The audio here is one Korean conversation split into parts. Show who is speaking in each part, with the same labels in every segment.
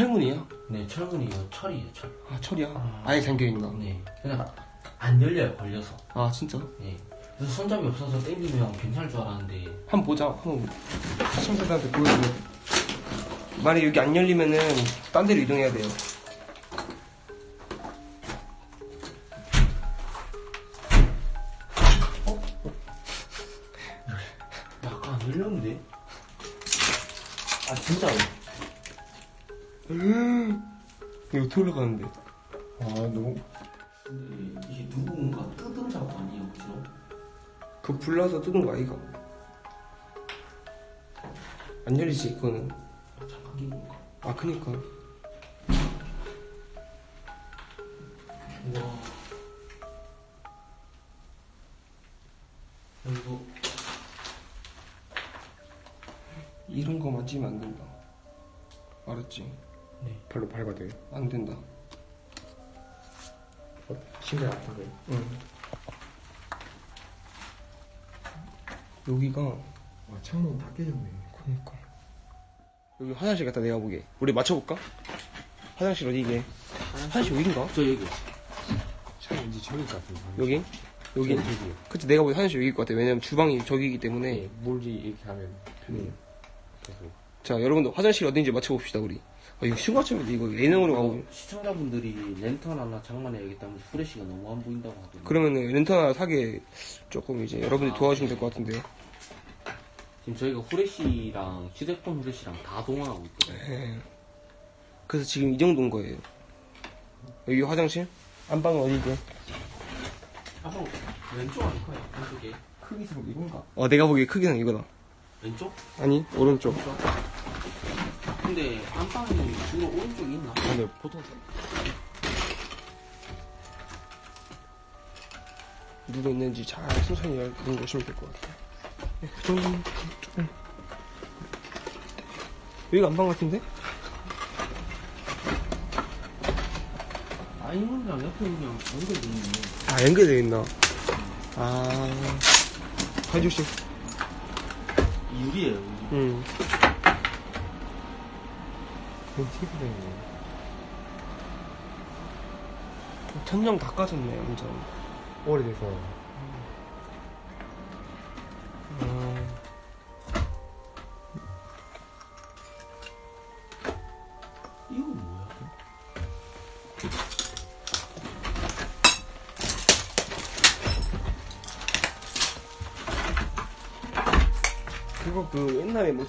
Speaker 1: 철문이야?
Speaker 2: 네, 철문이요. 철이에요, 철.
Speaker 1: 아 철이야. 아예 잠겨있나?
Speaker 2: 네. 그냥 안 열려요, 걸려서.
Speaker 1: 아 진짜?
Speaker 2: 네. 그래서 손잡이 없어서 땡기면 괜찮을 줄 알았는데.
Speaker 1: 한번 보자. 한번 시청자들한테 보여줘. 만약 여기 안 열리면은 딴 데로 이동해야 돼요.
Speaker 2: 약간 안 열렸는데? 아, 진짜로?
Speaker 1: 이거 어떻게 올라가는데?
Speaker 3: 아 너무
Speaker 2: 근데 이게 누군가 뜯은 작업 아니에요, 그죠?
Speaker 1: 그거 불나서 뜯은 거 아이가? 안 열리지 그거는.
Speaker 2: 잠깐 낀 건가?
Speaker 1: 아 그니까.
Speaker 2: 우와. 야, 이거,
Speaker 1: 이런 거 만지면 안 된다. 알았지?
Speaker 3: 발로 밟아도 돼요?
Speaker 1: 안 된다.
Speaker 3: 어? 심장 아픈 거예요?
Speaker 1: 응. 여기가
Speaker 3: 와 창문 다 깨졌네
Speaker 1: 그러니까 여기 화장실 갖다 내가 보게. 우리 맞춰볼까? 화장실 어디게? 화장실 여긴가?
Speaker 2: 저 여기.
Speaker 3: 차 왠지 저길 것 같은데
Speaker 1: 여기? 여기?
Speaker 3: 저기요
Speaker 1: 그치 내가 보기 화장실 여기일 것 같아. 왜냐면 주방이 저기이기 때문에.
Speaker 3: 네 몰지 이렇게 하면 편해요 계속
Speaker 1: 자 여러분들 화장실 어딘지 맞춰봅시다 우리. 아 이거 휴가쯤인데 이거 예능으로 가고.
Speaker 2: 시청자분들이 랜턴 하나 장만해 야겠다면 후레쉬가 너무 안 보인다고 하더라고요.
Speaker 1: 그러면은 렌터 하나 사게 조금 이제 여러분들이 도와주시면 될 것 같은데요.
Speaker 2: 지금 저희가 후레쉬랑 휴대폰 후레쉬랑 다 동원하고 있거든요.
Speaker 1: 예. 그래서 지금 이 정도인 거예요. 여기 화장실? 안방은 어디게?
Speaker 2: 한번 왼쪽 아닐까요? 왼쪽에.
Speaker 3: 크기상 이건가?
Speaker 1: 어 내가 보기에 크기는 이거다.
Speaker 2: 왼쪽?
Speaker 1: 아니 오른쪽.
Speaker 2: 근데 안방이 주로 오른쪽에 있나?
Speaker 3: 아 근데 보통
Speaker 1: 누가 있는지 잘 천천히 열보시면 될 것 같아요. 네, 그 정도면 조금. 여기가 안방 같은데?
Speaker 2: 아 이문이랑 옆에 그냥 연결돼 있네.
Speaker 1: 아 연결되어 있나? 아 해주시.
Speaker 2: 유리예요, 유리.
Speaker 1: 응.
Speaker 3: 있네
Speaker 1: 천장 다 까졌네 완전.
Speaker 3: 오래돼서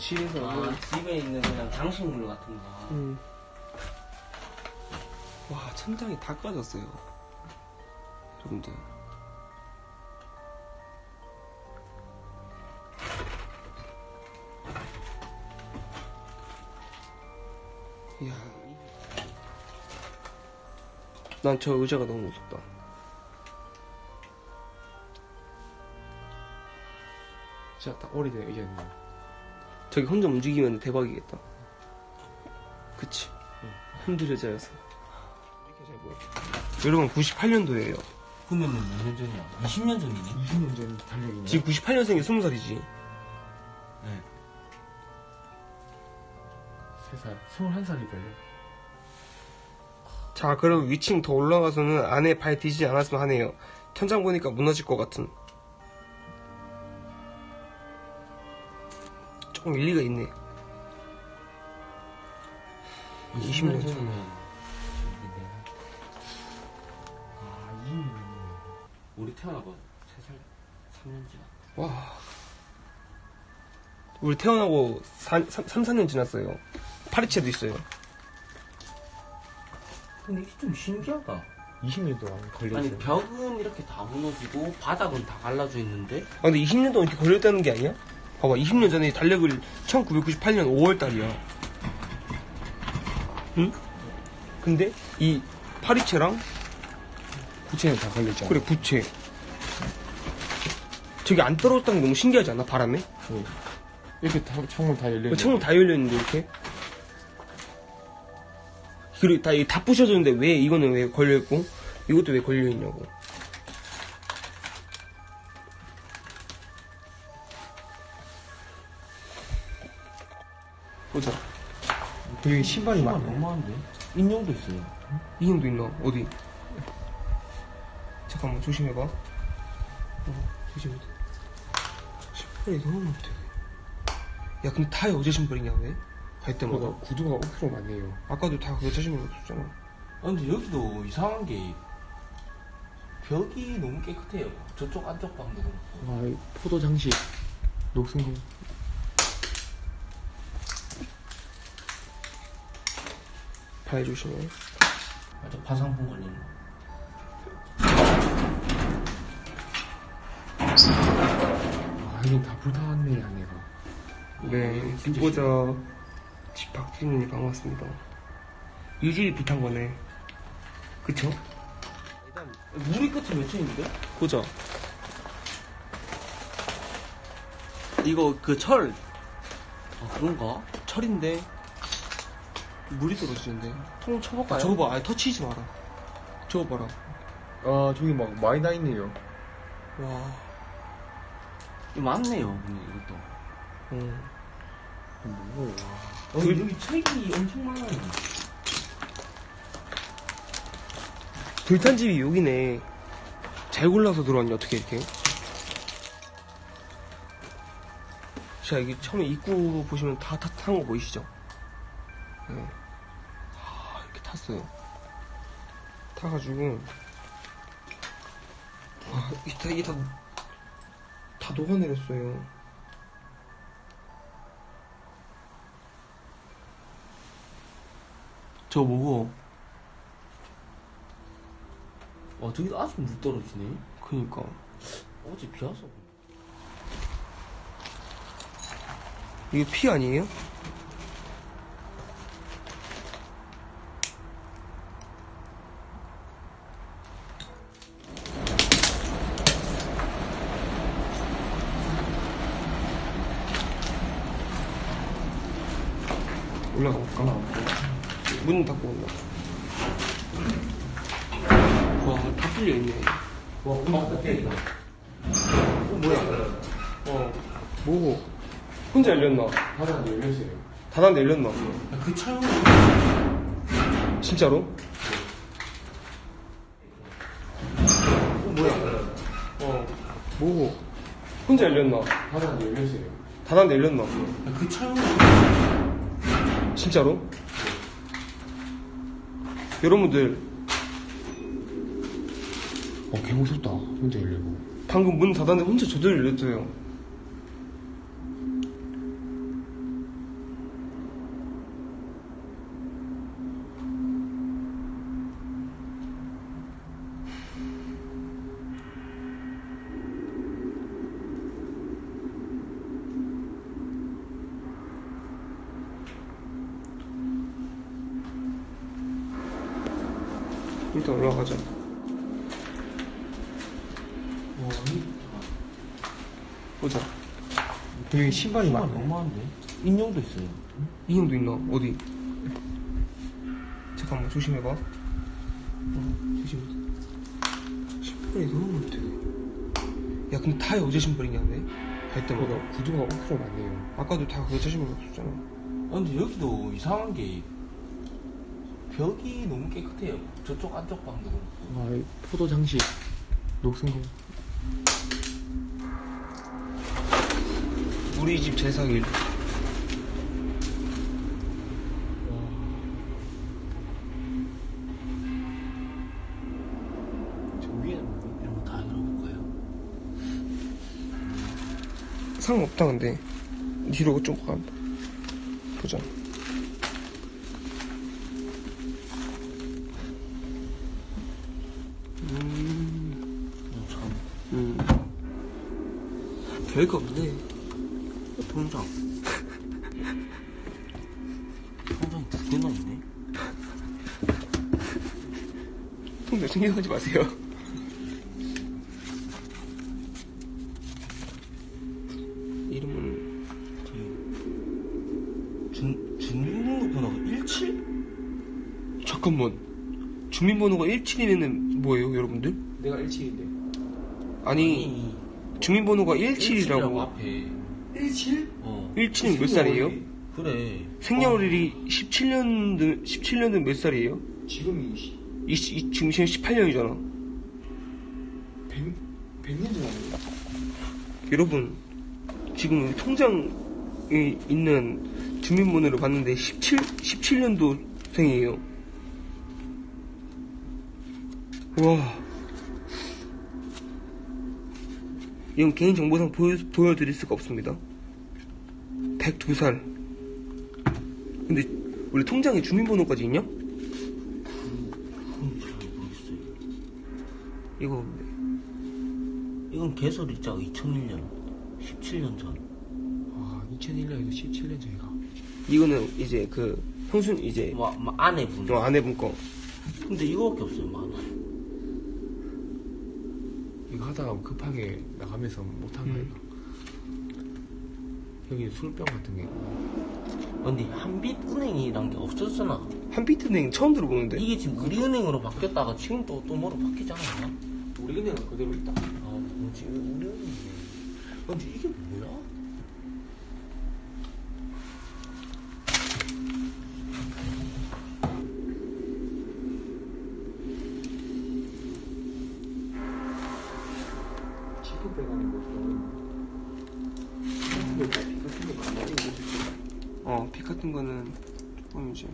Speaker 1: 집에서
Speaker 2: 아, 집에 있는 그냥 장식물 같은 거.
Speaker 1: 음. 와, 천장이 다 까졌어요. 여러분들. 이야. 난 저 의자가 너무 무섭다.
Speaker 3: 진짜 딱 오래된 의자였네
Speaker 1: 저기 혼자 움직이면 대박이겠다. 그치? 흔들 의자여서. 이렇게 잘 보여. 여러분, 98년도예요.
Speaker 2: 그러면은 몇년 전이야? 20년 전이네?
Speaker 3: 20년 전 달력이네
Speaker 1: 지금 98년생이 20살이지.
Speaker 2: 네.
Speaker 3: 3살 21살일걸요
Speaker 1: 자, 그럼 위층 더 올라가서는 안에 발 디지 않았으면 하네요. 천장 보니까 무너질 것 같은. 조금 일리가 있네. 20년 전.
Speaker 2: 전이면
Speaker 3: 아 20년 전이네
Speaker 2: 우리 태어나고 3살, 3년 지났다.
Speaker 1: 와. 우리 태어나고 3, 4년 지났어요. 파리채도 있어요.
Speaker 2: 근데 이게 좀 신기하다.
Speaker 3: 20년 동안 걸려있어요
Speaker 2: 아니, 벽은 이렇게 다 무너지고, 바닥은 다 갈라져 있는데,
Speaker 1: 아, 근데 20년 동안 이렇게 걸렸다는 게 아니야? 봐봐, 20년 전에 달력을 1998년 5월 달이야. 응? 근데 이 파리채랑
Speaker 3: 부채는 다 걸려있잖아
Speaker 1: 그래 부채 저기 안 떨어졌다는 게 너무 신기하지 않아 바람에?
Speaker 3: 네. 이렇게 다, 창문 다 열려있네
Speaker 1: 창문 다 열려있는데 이렇게 그리고 다, 이다 부셔졌는데 왜 이거는 왜 걸려있고 이것도 왜 걸려있냐고 보자
Speaker 3: 여기 신발이
Speaker 2: 신발
Speaker 3: 많네.
Speaker 2: 너무한데? 인형도 있어요.
Speaker 1: 인형도 있나? 어디? 잠깐만 조심해봐. 어, 조심해. 신발이 너무 많대. 야 근데 다 여자 신발이냐 왜? 갈 때마다.
Speaker 3: 그거가 구두가 5kg 많네요.
Speaker 1: 아까도 다 여자 신발 없었잖아.
Speaker 2: 아, 근데 여기도 이상한 게 벽이 너무 깨끗해요. 저쪽 안쪽 방도 그렇고.
Speaker 3: 아, 이 포도 장식. 녹슨 거.
Speaker 1: 발 조심해.
Speaker 2: 아저 파상풍 걸리는 거.
Speaker 3: 아, 여긴 다 불타왔네, 안에가.
Speaker 1: 네, 뒷보자 집 박주인이 반갑습니다. 이 집이 불탄 거네. 그쵸? 일단
Speaker 2: 물이 끝에 몇 층인데?
Speaker 1: 보자. 이거 그 철,
Speaker 2: 아 그런가?
Speaker 1: 철인데 물이 떨어지는데.
Speaker 2: 통
Speaker 1: 아,
Speaker 2: 쳐볼까요?
Speaker 1: 저거 봐, 아니 터치지 마라. 저거 봐라.
Speaker 3: 아, 저기 막 많이 나 있네요.
Speaker 1: 와,
Speaker 2: 이거 많네요, 근데 이것도.
Speaker 1: 음.
Speaker 3: 뭐야.
Speaker 2: 어, 여기 책이 엄청 많아요.
Speaker 1: 불탄 집이 여기네. 잘 골라서 들어왔냐 어떻게 이렇게? 자 여기 처음에 입구 보시면 다탄거 보이시죠? 네. 탔어요. 타가지고 와 이게 다 이게 다, 다 녹아내렸어요. 저거 뭐고?
Speaker 2: 와, 저기도 아직 물 떨어지네.
Speaker 1: 그니까
Speaker 2: 어제 비 와서.
Speaker 1: 이게 피 아니에요? 올라가 볼까? 문 닫고 온다. 와, 다 뚫려 있네.
Speaker 2: 와, 문 닫고 때리다.
Speaker 1: 어, 뭐야? 어, 뭐고? 혼자 열렸나?
Speaker 3: 바다 열렸어요.
Speaker 1: 닫았는데 열렸나?
Speaker 2: 그 차용
Speaker 1: 진짜로? 어, 뭐야? 어, 뭐고? 혼자 열렸나?
Speaker 3: 바다 열렸어요.
Speaker 1: 닫았는데 열렸나?
Speaker 2: 그 차용
Speaker 1: 진짜로? 여러분들,
Speaker 3: 어, 개 무섭다. 혼자 열리고.
Speaker 1: 방금 문 닫았는데 혼자 저절로 열렸어요. 일단 올라가자.
Speaker 2: 와, 이
Speaker 1: 보자.
Speaker 3: 여기 신발이
Speaker 2: 신발
Speaker 3: 많네.
Speaker 2: 너무한데? 인형도 있어요.
Speaker 1: 인형도 있나? 어디? 잠깐만 조심해봐. 어, 조심해. 신발이 너무 많대. 야 근데 다 여자 신발이냐 왜? 갈 때마다.
Speaker 3: 그거가 구두가 5kg 많네요.
Speaker 1: 아까도 다 여자 신발 없었잖아.
Speaker 2: 아, 근데 여기도 이상한 게 벽이 너무 깨끗해요. 저쪽 안쪽 방도.
Speaker 3: 아, 이 포도 장식. 녹슨 거.
Speaker 1: 우리 집 제사길.
Speaker 2: 저 위에는 뭐 이런 거 다 열어볼까요?
Speaker 1: 상관없다 근데. 뒤로 좀 가. 보자. 별거 없네.
Speaker 2: 통장. 통장이 두 개나 있네.
Speaker 1: 통장 신경하지 마세요. 이름은
Speaker 2: 준, 주민등록번호가 17?
Speaker 1: 잠깐만. 주민번호가 17이면은 뭐예요, 여러분들?
Speaker 3: 내가 17인데.
Speaker 1: 아니, 주민번호가 17이라고.
Speaker 2: 앞에.
Speaker 3: 17?
Speaker 2: 어.
Speaker 1: 17은 몇 살이에요?
Speaker 2: 그래.
Speaker 1: 생년월일이 17년도 17년도 몇 살이에요?
Speaker 3: 지금이 시-
Speaker 1: 이, 이 지금 18년이잖아.
Speaker 3: 100, 100년 전 아니에요?
Speaker 1: 여러분 지금 통장에 있는 주민번호를 봤는데 17 17년도생이에요. 와. 이건 개인정보상 보여, 보여 드릴 수가 없습니다. 102살. 근데 우리 통장에 주민번호까지 있냐? 이거
Speaker 2: 이건 개설일자가 2001년, 17년 전.
Speaker 3: 아 2001년에도 17년 전이가
Speaker 1: 이거는 이제 그 형순 이제
Speaker 2: 뭐, 뭐 아내분.
Speaker 1: 어, 아내분 거.
Speaker 2: 근데 이거밖에 없어요, 만 원.
Speaker 3: 이거 하다가 급하게 나가면서 못한
Speaker 1: 음.
Speaker 3: 거예요 여기 술병 같은 게
Speaker 2: 근데 한빛은행이란 게 없었잖아.
Speaker 1: 한비트은행 처음 들어보는데.
Speaker 2: 이게 지금 우리은행으로 바뀌었다가 지금 또, 또 뭐로 바뀌지 않았나?
Speaker 3: 우리 은행은 그대로 있다
Speaker 2: 아, 뭐지? 우리은행. 근데 이게 뭐야?
Speaker 3: 지프 빼가는 거 근데 비 같은 거 많이 있는
Speaker 1: 어, 빛 같은 거는 조금 이제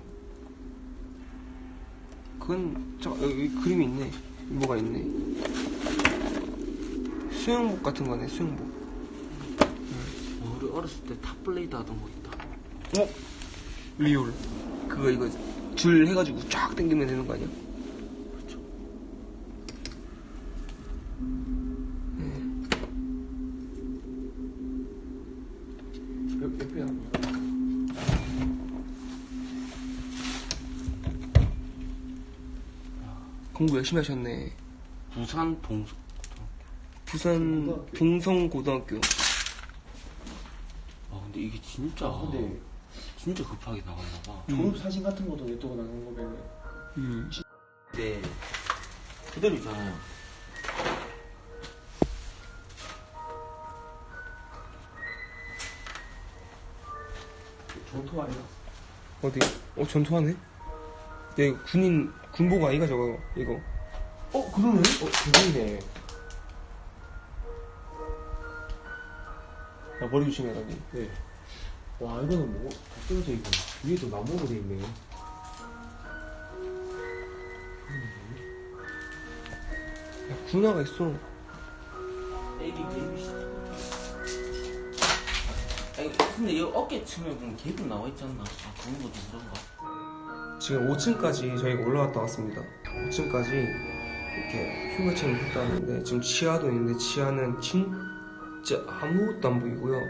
Speaker 1: 그건 저 여기 그림이 있네. 뭐가 있네. 수영복 같은 거네. 수영복.
Speaker 2: 어, 우리 어렸을 때 탑블레이드 하던 거 있다.
Speaker 1: 어? 리올. 그거 이거 줄 해가지고 쫙 당기면 되는 거 아니야? 공부 열심히 하셨네.
Speaker 2: 부산 동서.
Speaker 1: 부산
Speaker 3: 고등학교.
Speaker 1: 동성고등학교.
Speaker 2: 아, 근데 이게 진짜.
Speaker 3: 아, 근데
Speaker 2: 진짜 급하게 나갔나 봐.
Speaker 3: 졸업 사진 같은 것도 냅두고 나간 거면
Speaker 1: 음.
Speaker 2: 네. 그대로 있잖아요.
Speaker 3: 전투 아니야?
Speaker 1: 어디? 어, 전투하네? 야, 이거 군인, 군복 아이가 저거, 이거.
Speaker 3: 어 그러네? 어 그거네
Speaker 1: 야, 머리 조심해, 여기.
Speaker 3: 네. 와 이거는 뭐다 떨어져 있고 위에도 나무로 돼 있네
Speaker 1: 야, 군화가 있어.
Speaker 2: 아니 근데 이 어깨춤에 보면 개분 나와 있지 않나? 아 그런 것도 그런가?
Speaker 1: 지금 5층까지 저희가 올라갔다 왔습니다. 5층까지 이렇게 했다 왔는데 지금 지하도 있는데 지하는 진짜 아무것도 안 보이고요.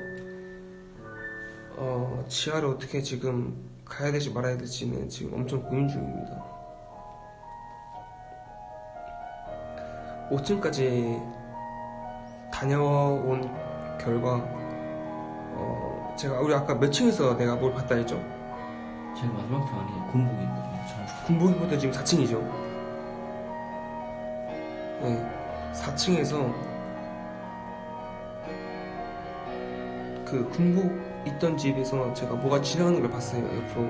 Speaker 1: 어, 지하를 어떻게 지금 가야 될지 말아야 될지는 지금 엄청 고민 중입니다. 5층까지 다녀온 결과 어, 제가 우리 아까 몇 층에서 내가 뭘 봤다 했죠?
Speaker 2: 제일 마지막 편 아니에요? 군복이거든요. 참.
Speaker 1: 군복이부터 지금 4층이죠. 네, 4층에서 그 군복 있던 집에서 제가 뭐가 지나가는 걸 봤어요, 옆으로.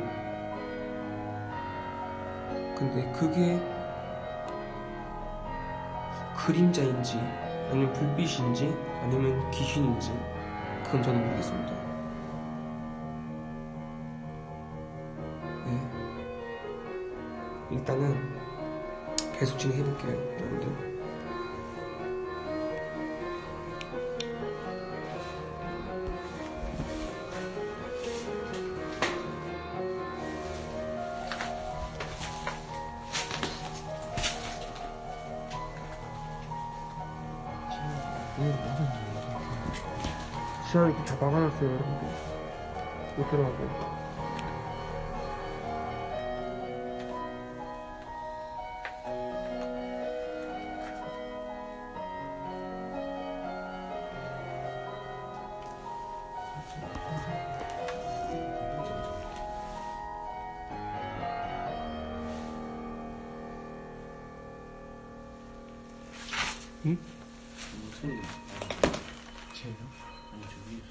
Speaker 1: 근데 그게 그림자인지, 아니면 불빛인지, 아니면 귀신인지, 그건 저는 모르겠습니다. 일단은 계속 진행해볼게요, 여러분들. 시간이 다 막아놨어요, 여러분들. 못 들어가고.
Speaker 2: 수.
Speaker 3: 제요?
Speaker 2: 아니 저기.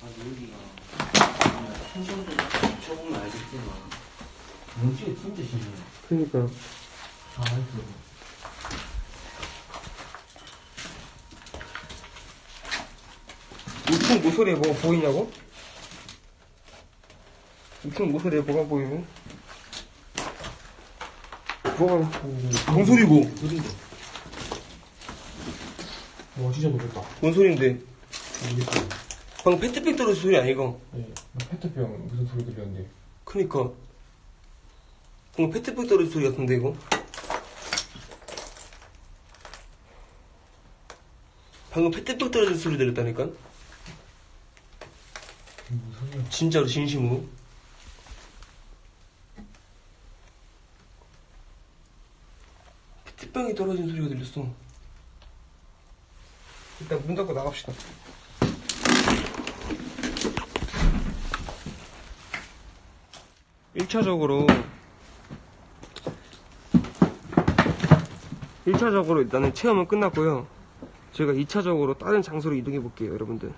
Speaker 2: 아 여기가. 풍선도 조금 알겠지만. 뭔지 진짜 신기해.
Speaker 1: 그니까. 2층 모서리에 뭐가 보이냐고? 2층 모서리에 뭐가 보이고? 뭐가 뭔 소리고?
Speaker 3: 와 진짜 놀랬다
Speaker 1: 뭔 소리인데?
Speaker 3: 모르겠어요
Speaker 1: 방금 페트병 떨어진 소리 아니가?
Speaker 3: 네 페트병 무슨 소리 들렸는데
Speaker 1: 그니까 방금 페트병 떨어진 소리 같은데 이거? 방금 페트병 떨어진 소리 들렸다니까? 진짜로 진심으로. 페트병이 떨어진 소리가 들렸어. 일단 문 닫고 나갑시다. 1차적으로 1차적으로 일단은 체험은 끝났고요. 저희가 2차적으로 다른 장소로 이동해 볼게요 여러분들